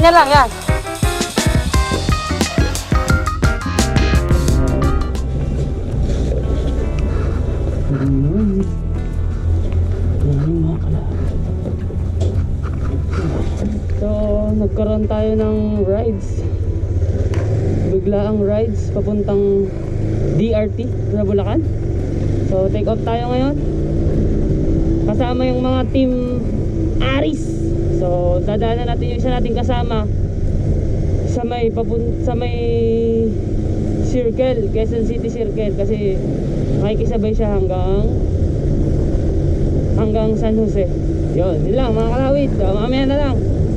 ganyan lang, yan. So, nagkaroon tayo ng rides. Biglaang rides papuntang DRT na Bulacan. So, take off tayo ngayon. Kasama yung mga team Aris. So, dadaanan natin yung isa nating kasama sa may papun sa may circle, Quezon City Circle kasi makikisabay siya hanggang hanggang San Jose. Yun, yun lang mga kalawit. So, mamaya na lang.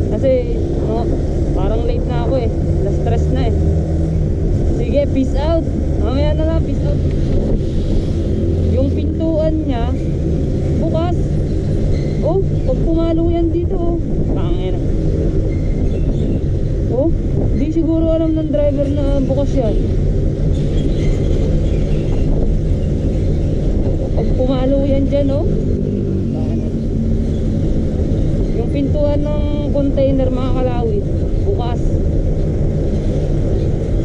Kasi no, parang late na ako eh. Last stress na eh. Sige, peace out. Mamaya na lang, peace out. Yung pintuan niya, pag pumalo yan dito, oh. Oh, di siguro alam ng driver na bukas yan. Pag pumalo yan dyan, oh. Yung pintuan ng container mga kalawit, bukas.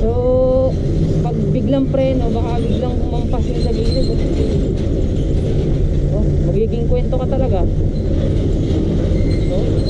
So, pag biglang preno, baka biglang kumampas yung sa gilid. Oh, magiging kwento ka talaga. Thank you.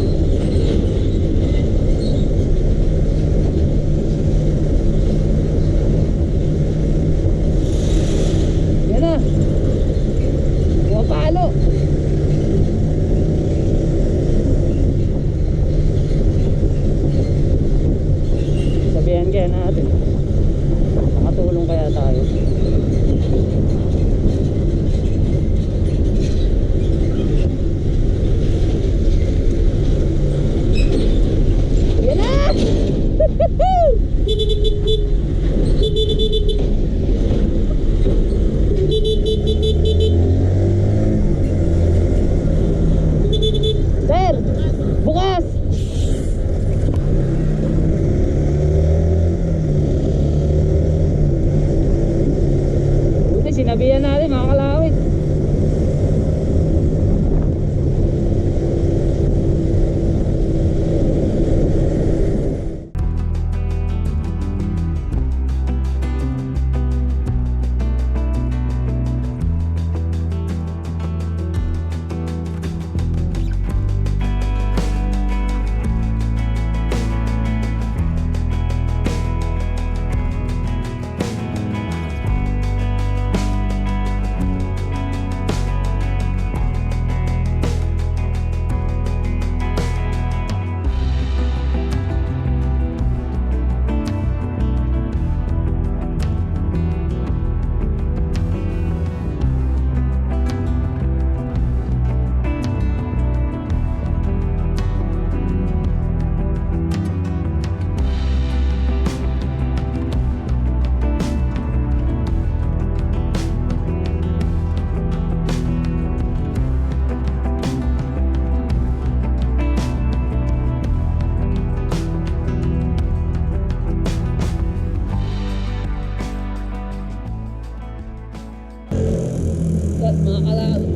Kalawit.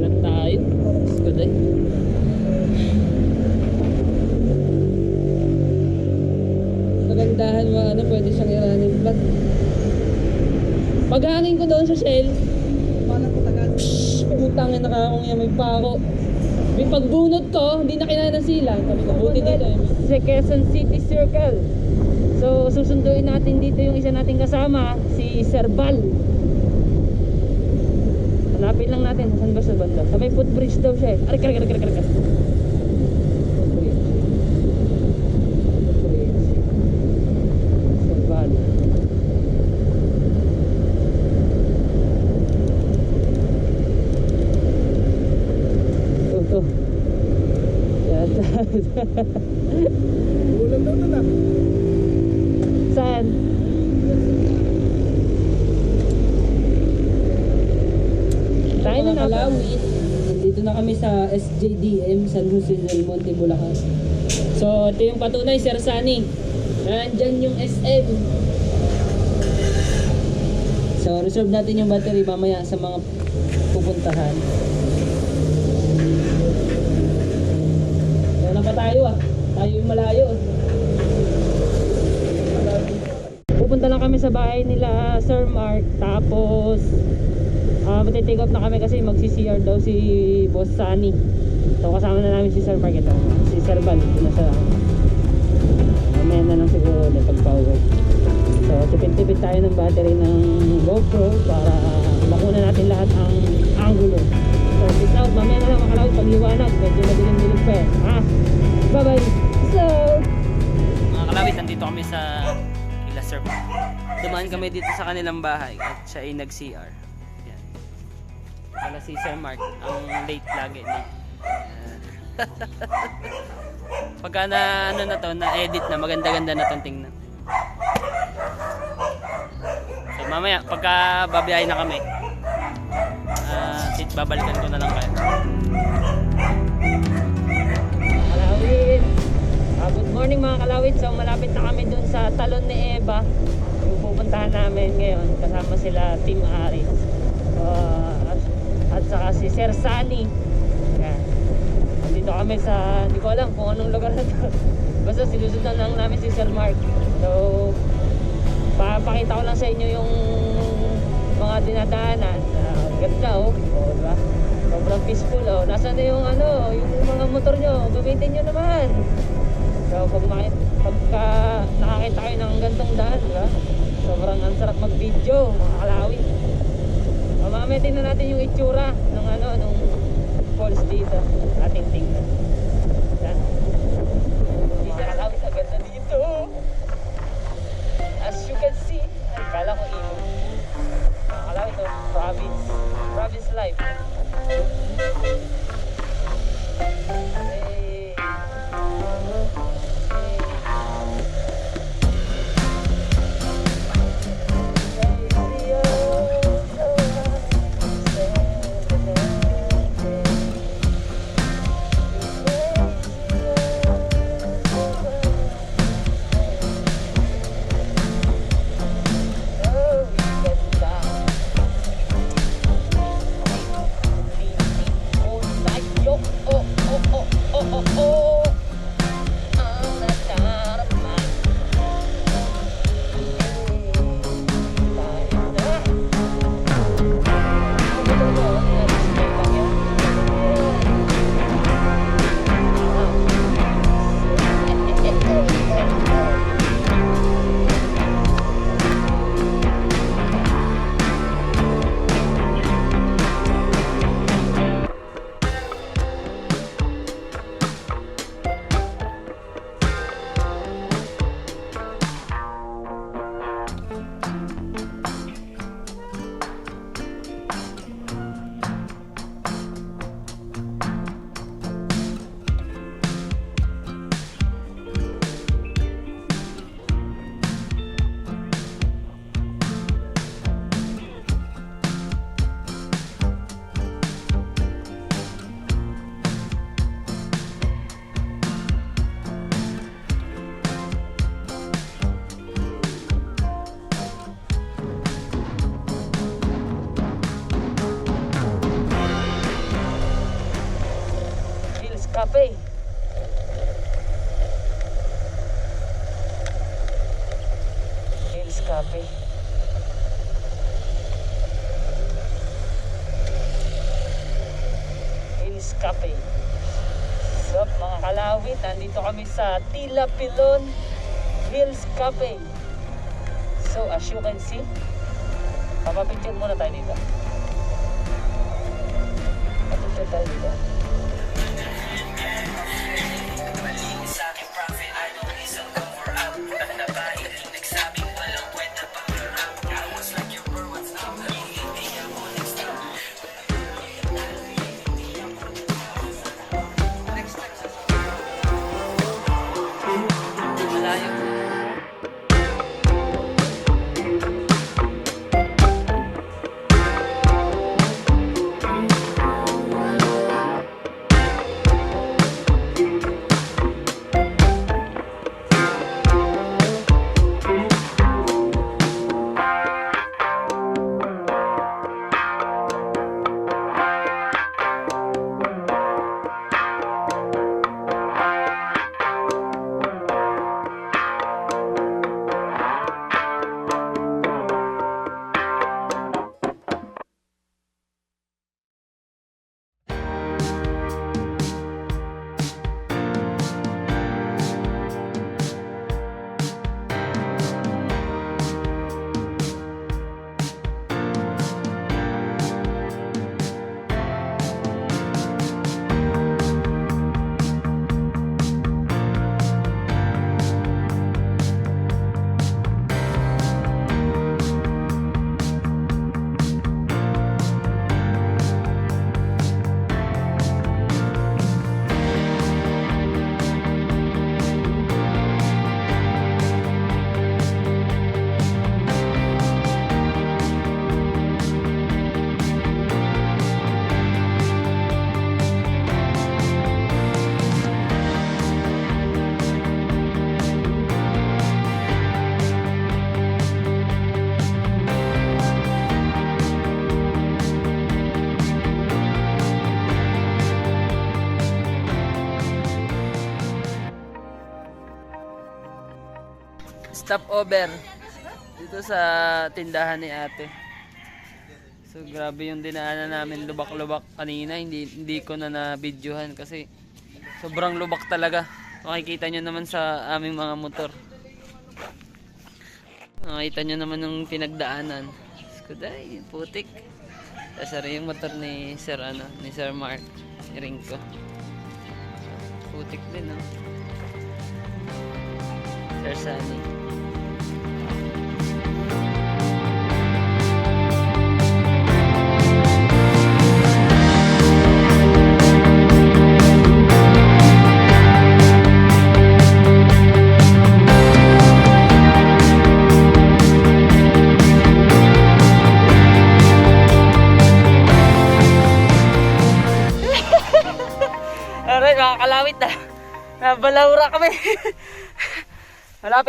Vlog tayo. Diyos ko day. Magandahan mga ano, pwede siyang i-running flat. Paghanin ko doon sa shell, Paano ko tagal? putang na nakakong yan, may pako. May pagbunot ko, hindi na sila. Sabi ko, buti dito. eh. Sa Quezon City Circle. So, susunduin natin dito yung isa nating kasama, si Sir Val. Hanapin lang natin, saan ba sa banda? Sa may footbridge daw siya eh. Aray, aray, aray, aray, aray. Footbridge. Footbridge. Sir Val. Ito, ito. Yan, Ulam daw na Saan? Tayo na Kalawit. Nandito na kami sa SJDM, San Jose del Monte, Bulacan. So, ito yung patunay, Sir Sunny. Nandyan yung SM. So, reserve natin yung battery mamaya sa mga pupuntahan. na pa tayo ah. Tayo yung malayo. Pupunta lang kami sa bahay nila Sir Mark tapos ah matitake off na kami kasi magsi-CR daw si Boss Sunny. So kasama na namin si Sir Mark ito. Si Sir Val ito na siya. Mamaya na lang siguro ulit pag pauwi. So tipid-tipid tayo ng battery ng GoPro para makuna natin lahat ang angulo. So peace out. Mamaya na lang makalawit pag liwanag. Medyo madilim-dilim pa eh. Ha? Bye-bye. Peace out. Mga kalawit, nandito kami sa kila Sir Mark. Dumaan kami dito sa kanilang bahay at siya ay nag-CR. Wala si Sir Mark, ang late lagi. Yan. Pagka na ano na to, na edit na, maganda-ganda na tong tingnan. So mamaya, pagka babiyahe na kami, ah, tit babalikan ko na lang kayo. Kalawit! Ah, good morning mga kalawit. So malapit na kami dun sa talon ni Eva. Pupuntahan namin ngayon kasama sila Team Aris. So, at, at saka si Sir Sunny. Yan. Dito kami sa, hindi ko alam kung anong lugar na to. Basta sinusundan lang namin si Sir Mark. So, papakita ko lang sa inyo yung mga dinadaanan. Uh, ganda oh. Oh, diba? Sobrang peaceful oh. Nasaan na yung ano, yung mga motor nyo? Gamitin nyo naman. So pag makit, pagka nakakita kayo ng gantong daan, diba? Sobrang ang sarap mag-video, mga kalawin. Mamaya tingnan natin yung itsura ng ano, nung falls dito. Ating tingnan. Mga kalawin, ang ganda dito. As you can see, ito, province. Province life. Sa Tila Pilon Hills Cafe. So, as you can see, papapicture muna tayo dito. Papicture tayo dito. Stop over dito sa tindahan ni ate. So grabe yung dinaanan namin lubak-lubak kanina. Hindi hindi ko na na-videohan kasi sobrang lubak talaga. Makikita nyo naman sa aming mga motor. Makikita nyo naman yung pinagdaanan. Skuday, putik. Tapos yung motor ni Sir ano, ni Sir Mark. Ringko. Putik din, no? Sir Sunny.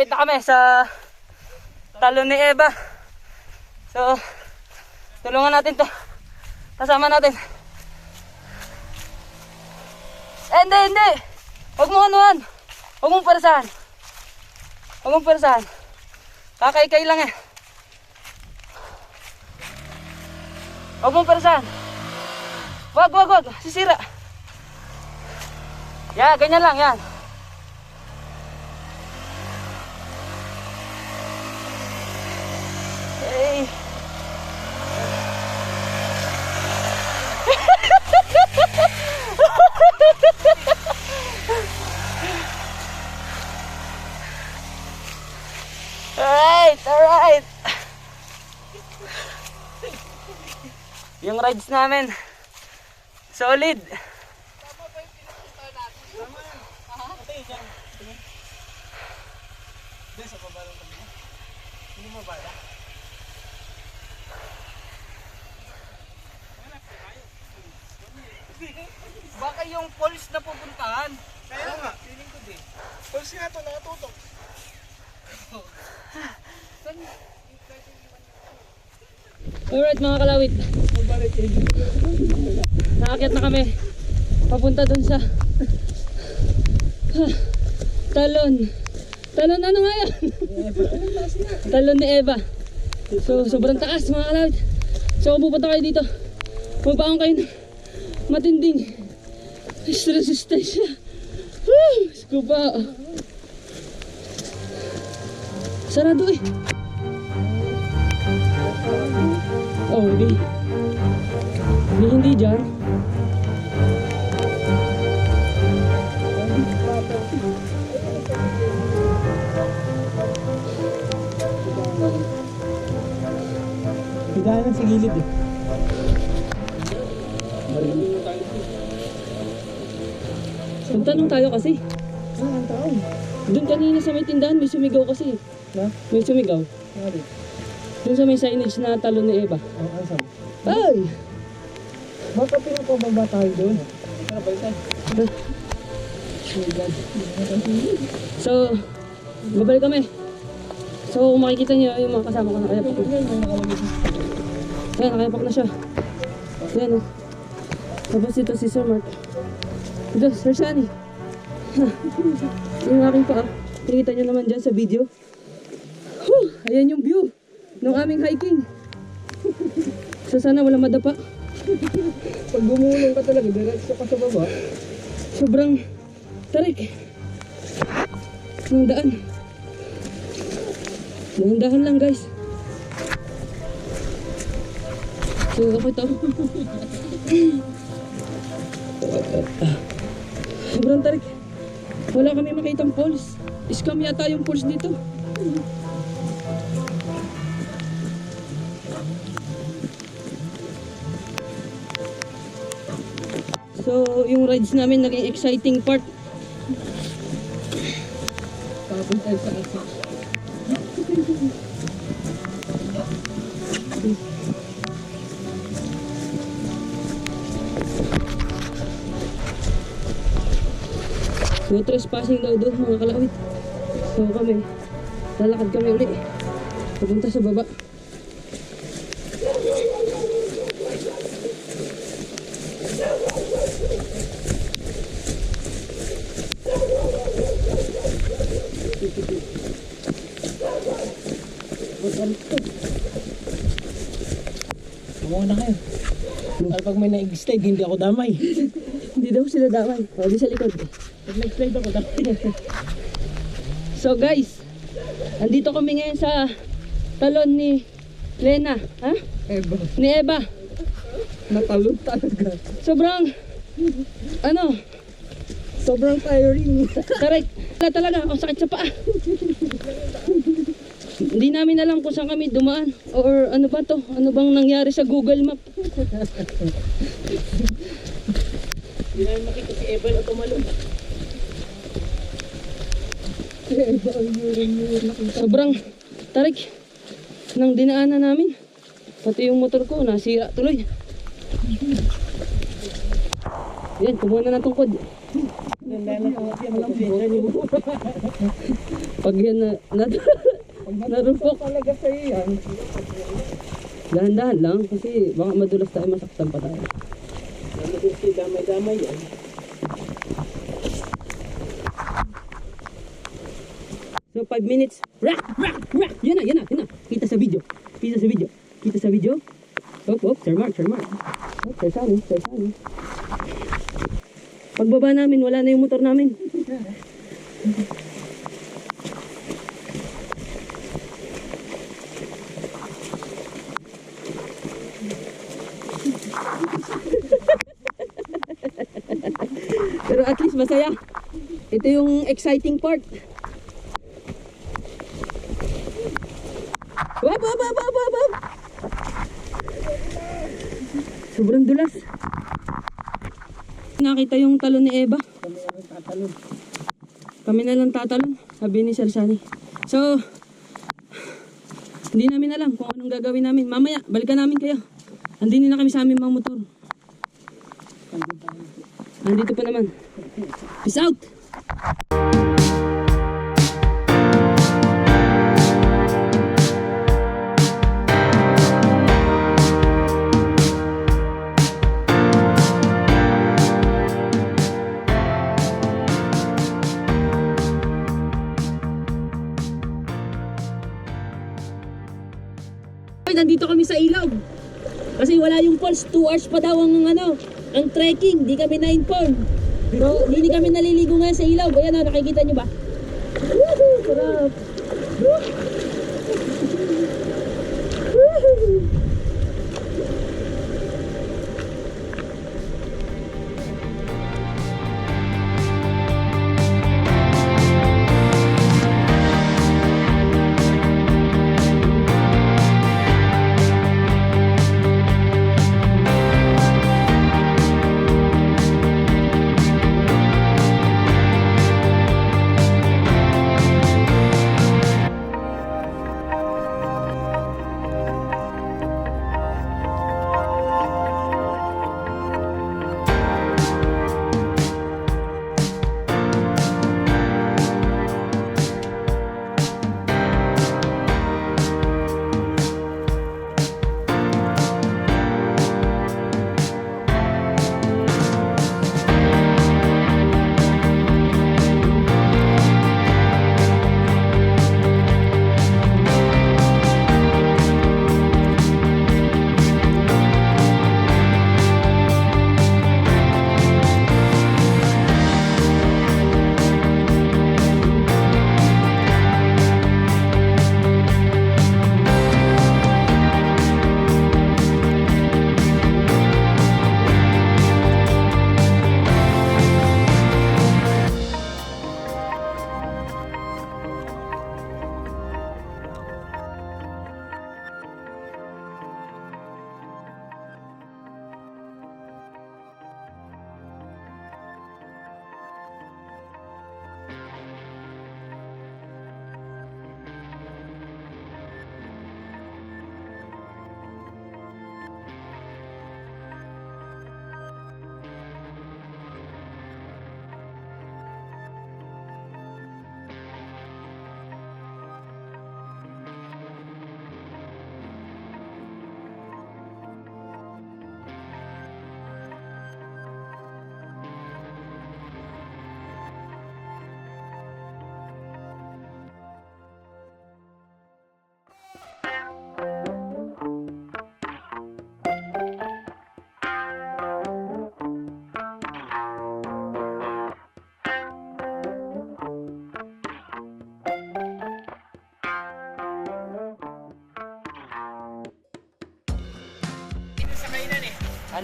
Malapit na kami sa talon ni Eva. So, tulungan natin to. Kasama natin. Eh, hindi, hindi. Huwag mo anuhan. Huwag mong persahan. Huwag mong persahan. Kakaykay lang eh. Huwag mong persahan. Wag, wag, wag. Sisira. Yan, ganyan lang, yan. Hey. alright, alright. Rides namin, solid. Baka yung falls na pupuntahan. Kaya nga, feeling ko din. Falls nga to, nakatutok. Alright mga kalawit. Naakyat na kami. Papunta dun sa talon. Talon ano nga yan? talon ni Eva. So sobrang taas mga kalawit. So kung pupunta kayo dito, magbaon kayo ng matinding resistensya. Woo! Scuba. Sarado eh. Oh, di. Di hindi dyan. Higaan sa gilid eh. Magtanong tayo kasi. Ah, ang tao. Doon kanina sa may tindahan, may sumigaw kasi. Na? May sumigaw. Nari. Doon sa may signage na talon ni Eva. Oh, ang sabi. Ay! Baka pinapababa tayo doon. Tara, balikan. So, babalik kami. So, kung makikita niyo yung mga kasama ko na. Ayan, nakayapak na siya. Ayan, oh. Tapos ito si Sir Mark. Ito, Sir Shani. yung aking paa. Nakikita niyo naman dyan sa video. Whew, ayan yung view ng aming hiking. So, sana wala madapa. Pag gumulong ka talaga, diretso ka sa baba. Sobrang tarik ng daan. Dahan-dahan lang guys. So ako ito. Sobrang tarik. Wala kami makitang falls. Scam yata yung falls dito. So, yung rides namin naging exciting part. Tayo sa asa. No trespassing daw doon mga kalawit. So kami, lalakad kami uli. Papunta sa baba. Kumuha na kayo. Para pag may na-slide, hindi ako damay. Hindi daw sila damay. O, di sa likod. Pag nag-slide ako, damay. So guys, andito kami ngayon sa talon ni Lena. Ha? Eba. Ni Eva. Natalon talaga. Sobrang, ano, Sobrang tiring. Taray, wala talaga, ang sakit sa paa. Hindi namin alam kung saan kami dumaan or ano ba to, ano bang nangyari sa Google Map. Hindi namin makita si Eva na tumalon. Sobrang tarik ng dinaanan namin. Pati yung motor ko, nasira tuloy. Yan, kumuha na ng tungkod. Pag yan na, na, narupok, Talaga sa'yo yan. dahan-dahan lang kasi baka madulas tayo, masaktan pa tayo. Ano din si damay-damay yan. So 5 minutes. Rak, rak, rak. Yan na, yan na, yan na. Kita sa video. Kita sa video. Kita sa video. Op, op, Sir Mark, Sir Mark. Oh, Sir Sunny, Sir Sunny. Pagbaba namin, wala na yung motor namin. Pero at least masaya. Ito yung exciting part. Wap, wap, wap, wap, wap. Sobrang dulas. Nakita yung talon ni Eva. Kami na lang tatalon. Sabi ni Sir. So, hindi namin alam kung anong gagawin namin. Mamaya, balikan namin kayo. Andini na kami sa aming mga motor. Andito pa naman. Peace out! Nandito kami sa ilog. Kasi wala yung falls, 2 hours pa daw ang ano, ang trekking, di kami na-inform. Pero hindi kami naliligo ngayon sa ilog. Ayan o, nakikita nyo ba?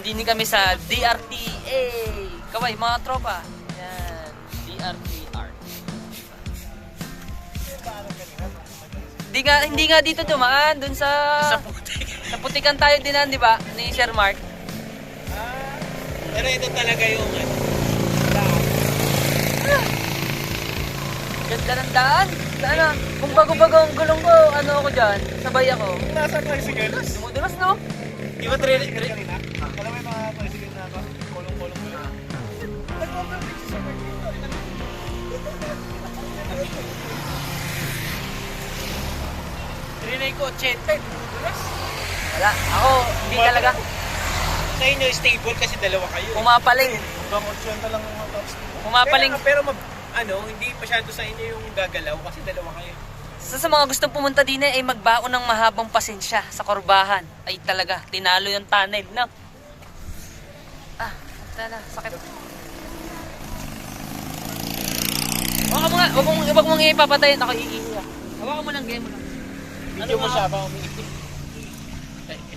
Andini kami sa DRTA. Kaway, mga tropa. Yan, DRT Art. Hindi nga, hindi nga dito dumaan, dun sa... Sa putik. sa putikan tayo dinan, di ba? Ni Sir Mark. Pero ito talaga yung ano. Ganda ng daan. Ano, kung bago-bago ang gulong ko, ano ako dyan, sabay ako. Nasa tricycle? Dumudulas, no? Di ba tri... tri kanina? Alam mo Trinay ko, 80. Dulas. Wala, ako, hindi talaga. Sa inyo, stable kasi dalawa kayo. Pumapaling. Hanggang 80 lang ang mga tops. Pumapaling. Pero, pero mag, ano, hindi masyado sa inyo yung gagalaw kasi dalawa kayo. Sa, sa mga gustong pumunta din eh, ay magbaon ng mahabang pasensya sa Korbahan. Ay talaga, tinalo yung tunnel, no? Ah, tala, sakit. Huwag mo nga, huwag mong, huwag mong ipapatayin. Ako iihi. Hawakan mo lang, game mo lang. Video mo siya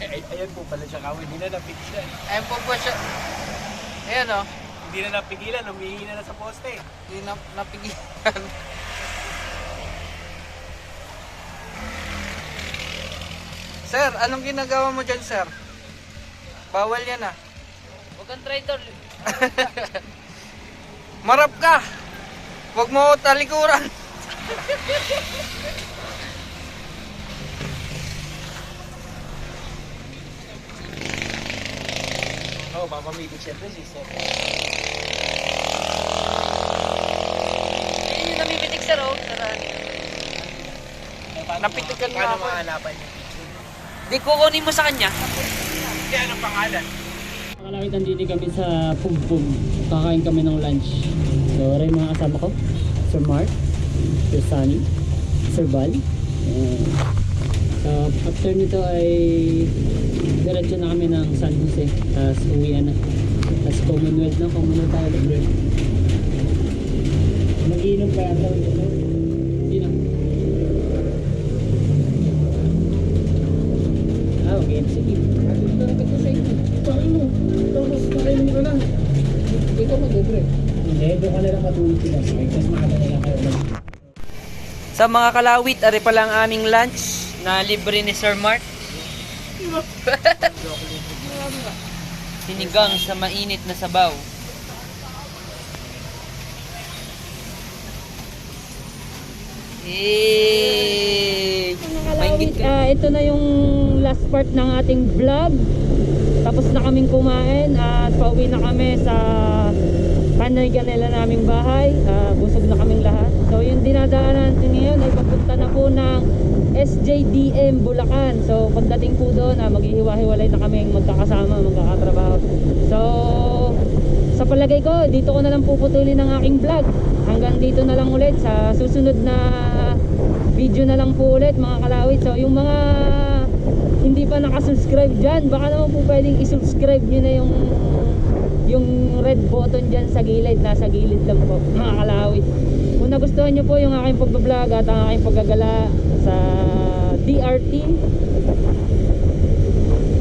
ay, ayan po pala siya kawin. Hindi na napigilan. Ayun po po siya. Ayan o. Hindi na napigilan. Umihingi na na sa poste. Hindi na, napigilan. Sir, anong ginagawa mo dyan, sir? Bawal yan ah. Huwag kang traitor. Marap ka! Huwag mo talikuran. Oo, oh, mamamigil siyempre si Sir. Ayun yung namibitik oh. Tara. Napitikan mo Paano ako. mahanapan yung picture? Di kukunin mo sa kanya. Hindi, anong pangalan? Nakalawit nandito kami sa Pum Pum. Kakain kami ng lunch. So, rin mga kasama ko. Sir Mark, Sir Sunny, Sir Val. Ayan. So, after nito ay diretso na kami ng San Jose. Tapos uwian na. Tapos Commonwealth na. Commonwealth tayo ulit. Mag-iinom ka ata. Sino? Ah, okay. Sige. Hindi, doon ka na lang matulog sila. Tapos na lang kayo. Sa mga kalawit, ari pa lang aming lunch na libre ni Sir Mark. Sinigang sa mainit na sabaw. Eh, Kalawit, ah, ito na yung last part ng ating vlog. Tapos na kaming kumain at pauwi na kami sa kanay-kanila naming bahay. Ah, busog na kaming lahat. So yung dinadaanan natin ngayon ay papunta na po ng SJDM Bulacan. So pagdating po doon, ah, maghihiwa-hiwalay na kaming magkakasama, magkakatrabaho. So sa palagay ko, dito ko na lang puputulin ang aking vlog. Hanggang dito na lang ulit sa susunod na video na lang po ulit mga kalawit. So yung mga hindi pa nakasubscribe dyan, baka naman po pwedeng isubscribe nyo na yung yung red button dyan sa gilid, nasa gilid lang po mga kalawit. Kung nagustuhan nyo po yung aking pagbablog at ang aking paggagala sa DRT,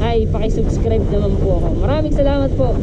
ay pakisubscribe naman po ako. Maraming salamat po.